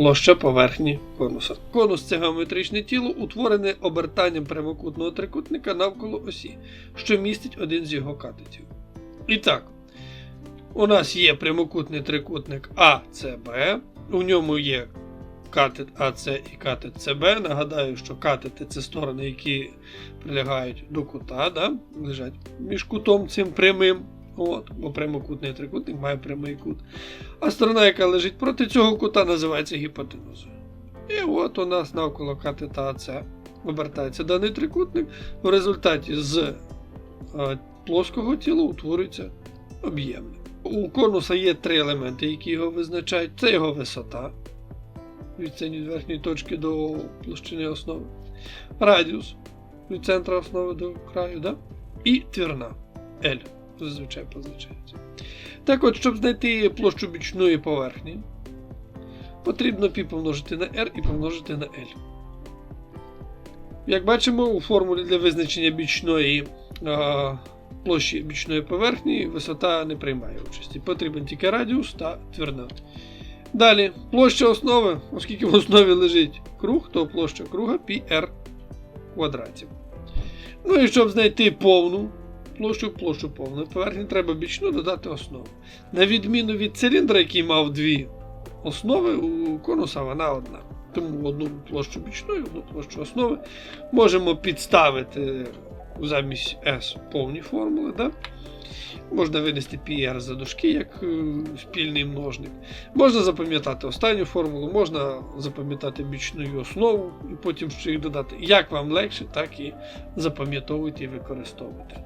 площа поверхні конуса. Конус це геометричне тіло, утворене обертанням прямокутного трикутника навколо осі, що містить один з його катетів. І так, у нас є прямокутний трикутник АЦБ, у ньому є катет АЦ і катет ЦБ. Нагадаю, що катети це сторони, які прилягають до кута, да? лежать між кутом цим прямим. От, бо прямокутний трикутник має прямий кут. А сторона, яка лежить проти цього кута, називається гіпотенузою. І от у нас навколо катета АЦ обертається даний трикутник. В результаті з е, плоского тіла утворюється об'ємне. У конуса є три елементи, які його визначають. Це його висота відстань від верхньої точки до площини основи, радіус від центра основи до краю, да? і твірна L зазвичай позначається. Так от, щоб знайти площу бічної поверхні, потрібно π помножити на r і помножити на L. Як бачимо, у формулі для визначення бічної а, площі бічної поверхні висота не приймає участі. Потрібен тільки радіус та твірна. Далі, площа основи, оскільки в основі лежить круг, то площа круга πr квадратів. Ну і щоб знайти повну площу, площу повної поверхні, треба бічну додати основу. На відміну від циліндра, який мав дві основи, у конуса вона одна. Тому одну площу бічної, одну площу основи можемо підставити замість S повні формули. Да? Можна винести PR за дужки як е, спільний множник. Можна запам'ятати останню формулу, можна запам'ятати бічну основу і потім ще їх додати. Як вам легше, так і запам'ятовуйте і використовуйте.